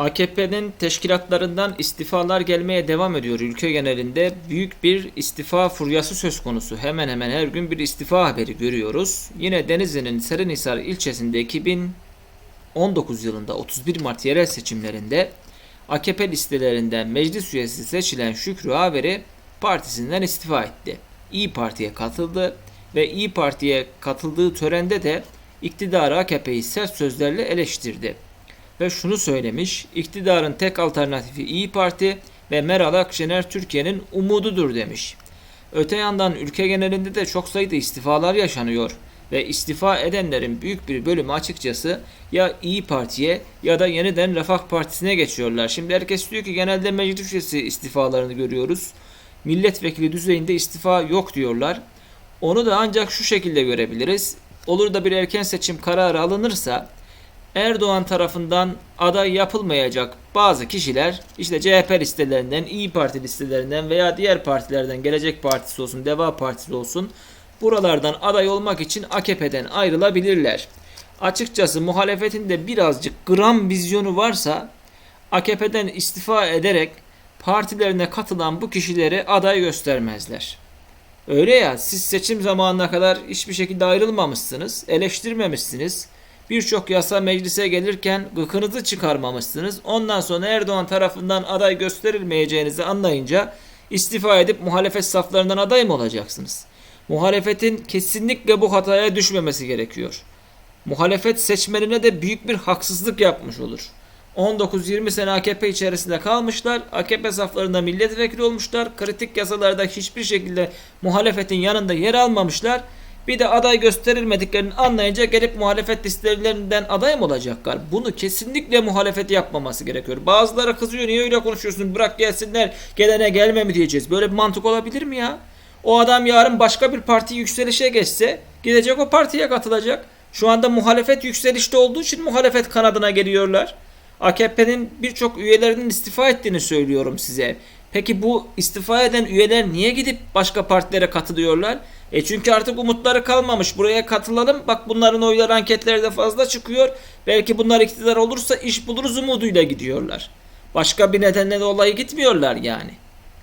AKP'nin teşkilatlarından istifalar gelmeye devam ediyor. Ülke genelinde büyük bir istifa furyası söz konusu. Hemen hemen her gün bir istifa haberi görüyoruz. Yine Denizli'nin Serinhisar ilçesinde 2019 yılında 31 Mart yerel seçimlerinde AKP listelerinden meclis üyesi seçilen Şükrü Averi partisinden istifa etti. İyi Parti'ye katıldı ve İyi Parti'ye katıldığı törende de iktidarı AKP'yi sert sözlerle eleştirdi ve şunu söylemiş. iktidarın tek alternatifi İyi Parti ve Meral Akşener Türkiye'nin umududur demiş. Öte yandan ülke genelinde de çok sayıda istifalar yaşanıyor ve istifa edenlerin büyük bir bölümü açıkçası ya İyi Parti'ye ya da yeniden Refah Partisi'ne geçiyorlar. Şimdi herkes diyor ki genelde meclis üyesi istifalarını görüyoruz. Milletvekili düzeyinde istifa yok diyorlar. Onu da ancak şu şekilde görebiliriz. Olur da bir erken seçim kararı alınırsa Erdoğan tarafından aday yapılmayacak bazı kişiler işte CHP listelerinden, İyi Parti listelerinden veya diğer partilerden Gelecek Partisi olsun, Deva Partisi olsun buralardan aday olmak için AKP'den ayrılabilirler. Açıkçası muhalefetin de birazcık gram vizyonu varsa AKP'den istifa ederek partilerine katılan bu kişileri aday göstermezler. Öyle ya siz seçim zamanına kadar hiçbir şekilde ayrılmamışsınız, eleştirmemişsiniz. Birçok yasa meclise gelirken gıkınızı çıkarmamışsınız. Ondan sonra Erdoğan tarafından aday gösterilmeyeceğinizi anlayınca istifa edip muhalefet saflarından aday mı olacaksınız? Muhalefetin kesinlikle bu hataya düşmemesi gerekiyor. Muhalefet seçmenine de büyük bir haksızlık yapmış olur. 19-20 sene AKP içerisinde kalmışlar. AKP saflarında milletvekili olmuşlar. Kritik yasalarda hiçbir şekilde muhalefetin yanında yer almamışlar. Bir de aday gösterilmediklerini anlayınca gelip muhalefet listelerinden aday mı olacaklar? Bunu kesinlikle muhalefet yapmaması gerekiyor. Bazıları kızıyor niye öyle konuşuyorsun bırak gelsinler gelene gelme mi diyeceğiz. Böyle bir mantık olabilir mi ya? O adam yarın başka bir parti yükselişe geçse gidecek o partiye katılacak. Şu anda muhalefet yükselişte olduğu için muhalefet kanadına geliyorlar. AKP'nin birçok üyelerinin istifa ettiğini söylüyorum size. Peki bu istifa eden üyeler niye gidip başka partilere katılıyorlar? E çünkü artık umutları kalmamış. Buraya katılalım. Bak bunların oyları anketlerde fazla çıkıyor. Belki bunlar iktidar olursa iş buluruz umuduyla gidiyorlar. Başka bir nedenle dolayı gitmiyorlar yani.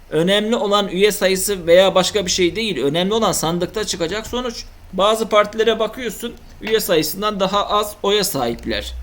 Önemli olan üye sayısı veya başka bir şey değil. Önemli olan sandıkta çıkacak sonuç. Bazı partilere bakıyorsun üye sayısından daha az oya sahipler.